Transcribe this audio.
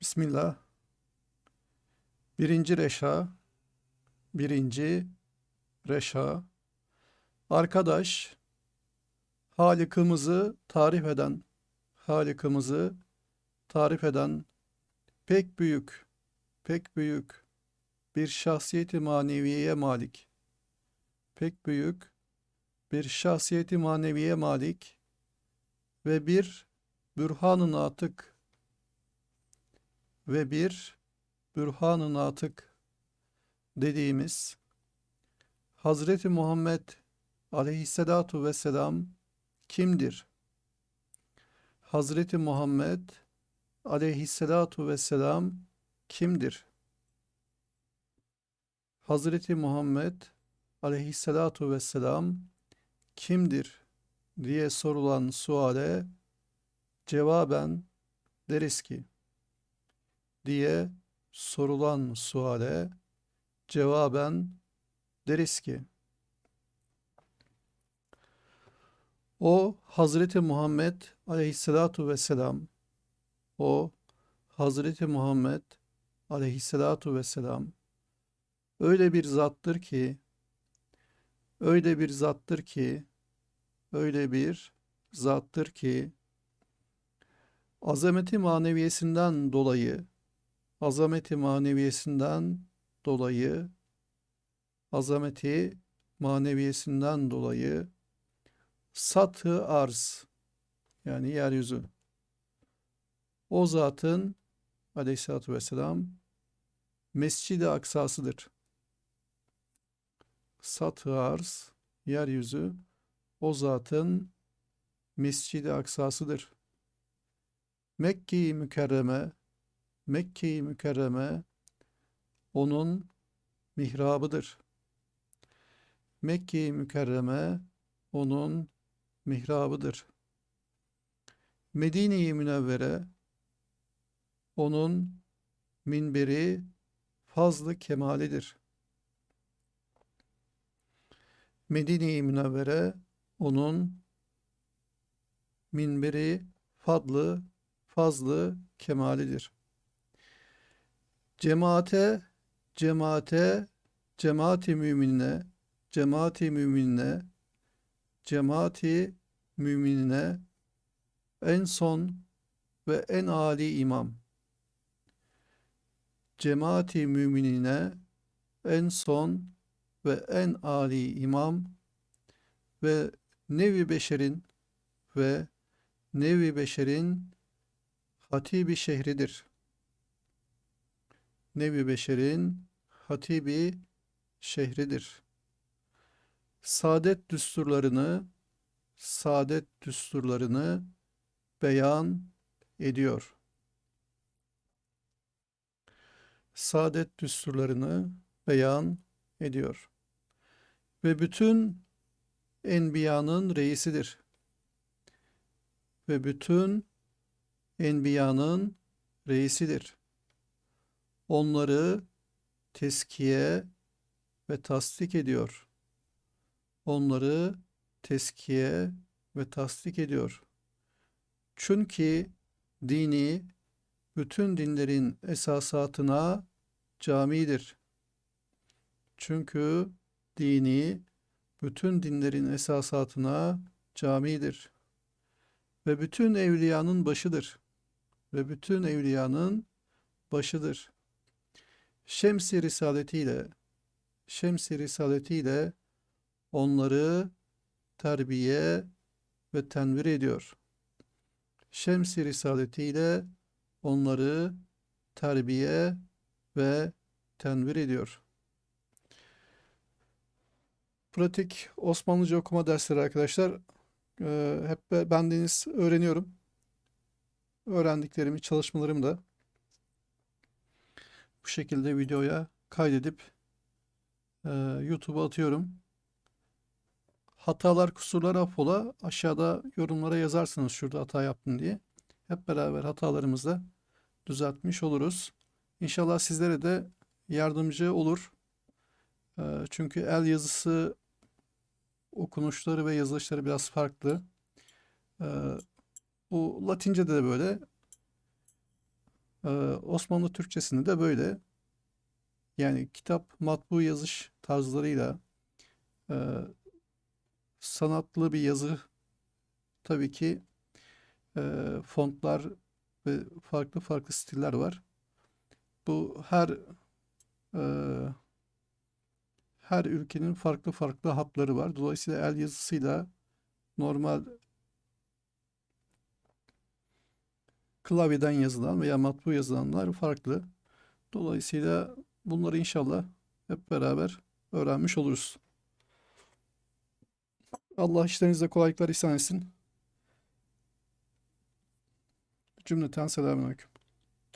Bismillah. Birinci reşa. Birinci reşa. Arkadaş, Halikimizi tarif eden, Halikimizi tarif eden pek büyük, pek büyük bir şahsiyeti maneviyeye malik, pek büyük bir şahsiyeti maneviye malik ve bir bürhan-ı natık ve bir bürhan-ı natık dediğimiz Hazreti Muhammed aleyhissalatu vesselam kimdir? Hazreti Muhammed aleyhissalatu vesselam kimdir? Hazreti Muhammed aleyhissalatu vesselam kimdir diye sorulan suale cevaben deriz ki diye sorulan suale cevaben deriz ki o Hazreti Muhammed aleyhissalatu vesselam o Hazreti Muhammed aleyhissalatu vesselam öyle bir zattır ki öyle bir zattır ki öyle bir zattır ki azameti maneviyesinden dolayı azameti maneviyesinden dolayı azameti maneviyesinden dolayı satı arz yani yeryüzü o zatın aleyhissalatü vesselam Mescid-i Aksasıdır. Satı arz yeryüzü o zatın Mescid-i Aksasıdır. Mekke-i Mükerreme Mekke-i Mükerreme onun mihrabıdır. Mekke-i Mükerreme onun mihrabıdır. Medine-i Münevvere onun minberi fazlı kemalidir. Medine-i Münevvere onun minberi fadlı, fazlı kemalidir. Cemaate, cemaate, cemaati müminine, cemaati müminine, cemaati müminine en son ve en âli imam. Cemaati müminine en son ve en âli imam ve nevi beşerin ve nevi beşerin hatibi şehridir. Nevi beşerin hatibi şehridir. Saadet düsturlarını saadet düsturlarını beyan ediyor. Saadet düsturlarını beyan ediyor. Ve bütün enbiyanın reisidir. Ve bütün enbiyanın reisidir. Onları teskiye ve tasdik ediyor. Onları teskiye ve tasdik ediyor. Çünkü dini bütün dinlerin esasatına camidir. Çünkü dini bütün dinlerin esasatına camidir. Ve bütün evliyanın başıdır. Ve bütün evliyanın başıdır. Şems-i Risaletiyle Şems-i Risaletiyle onları terbiye ve tenvir ediyor. Şems-i Risaletiyle onları terbiye ve tenvir ediyor. Pratik Osmanlıca okuma dersleri arkadaşlar. Ee, hep bendeniz öğreniyorum. Öğrendiklerimi, çalışmalarımı da bu şekilde videoya kaydedip e, YouTube'a atıyorum. Hatalar, kusurlar affola. Aşağıda yorumlara yazarsınız şurada hata yaptım diye. Hep beraber hatalarımızı düzeltmiş oluruz. İnşallah sizlere de yardımcı olur. Ee, çünkü el yazısı okunuşları ve yazılışları biraz farklı. Ee, bu Latince'de de böyle. Ee, Osmanlı Türkçesinde de böyle. Yani kitap matbu yazış tarzlarıyla e, sanatlı bir yazı tabii ki e, fontlar ve farklı farklı stiller var. Bu her e, her ülkenin farklı farklı hatları var. Dolayısıyla el yazısıyla normal klavyeden yazılan veya matbu yazılanlar farklı. Dolayısıyla bunları inşallah hep beraber öğrenmiş oluruz. Allah işlerinize kolaylıklar ihsan etsin. Cümleten selamünaleyküm.